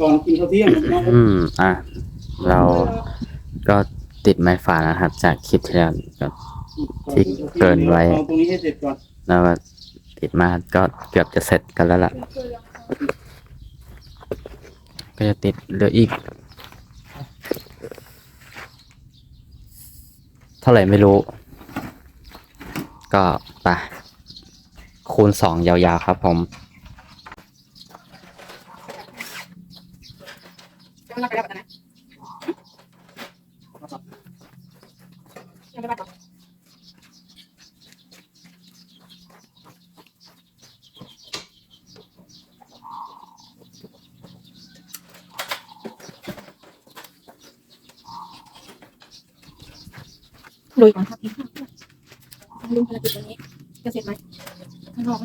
ก่อนกินข้าวเที่ยงนะครับอืมอะเราก็ติดไม้ฝานะครับ จากคลิปที่แล้วก็ ที่เกินไว้เอาตรงนี้ให้เสร็จก่อนแล้วก็ติดมาก็เกือบจะเสร็จกันแล้วล่ะ ก็จะติดเหลืออีก เท่าไหร่ไม่รู้ ก็ไปคูณสองยาวๆครับผม ลุยก่อนครับอีกลุงภารกิจวันนี้จะเสร็จไหมข้างนอกไหม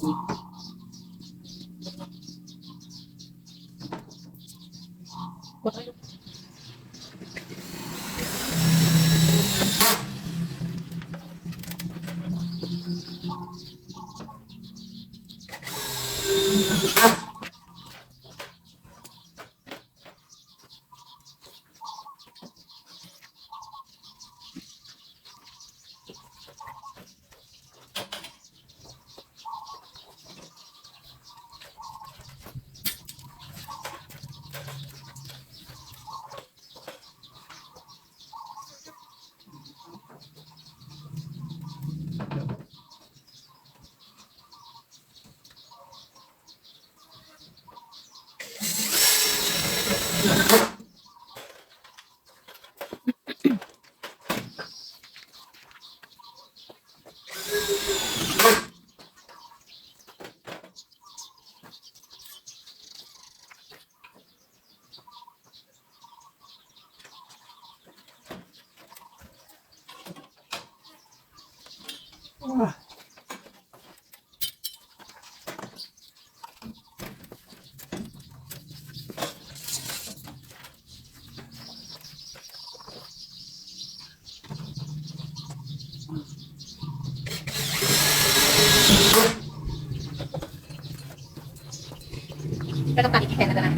กด ไว้ ก็ต้องตัดอีกแผ่นแล้วนะ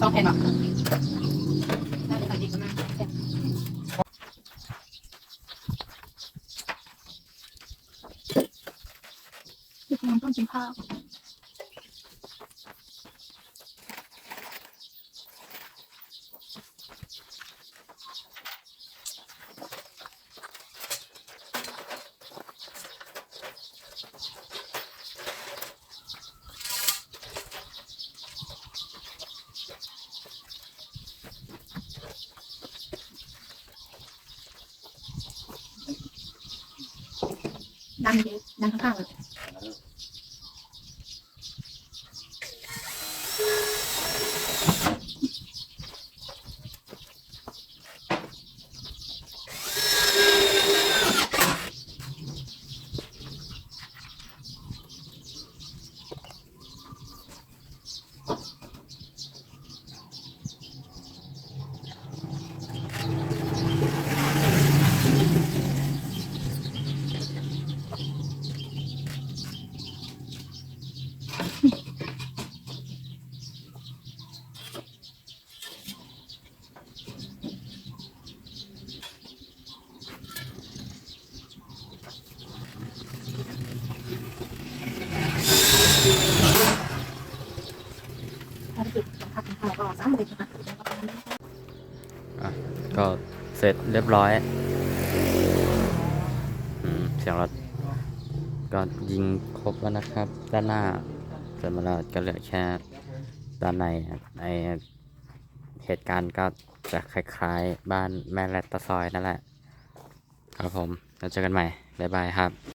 สองแผ่นหรอน่าจะตัดดีกว่านั้นแผ่นคือน้ำต้ม กินข้าวดังเยอะดังข้างๆเลย องข้าวกินข้าวก็สามเลยนะคะอะก็เสร็จเรียบร้อยอืมเสียงรถก็ยิงครบแล้วนะครับ ด้านหน้าเสร็จมาแล้วก็เหลือแค่ด้านในในเหตุการณ์ก็จะคล้ายๆ บ้านแม่แรตตะซอยนั่นแหละ ครับผม แล้วเจอกันใหม่ บ๊ายบายครับ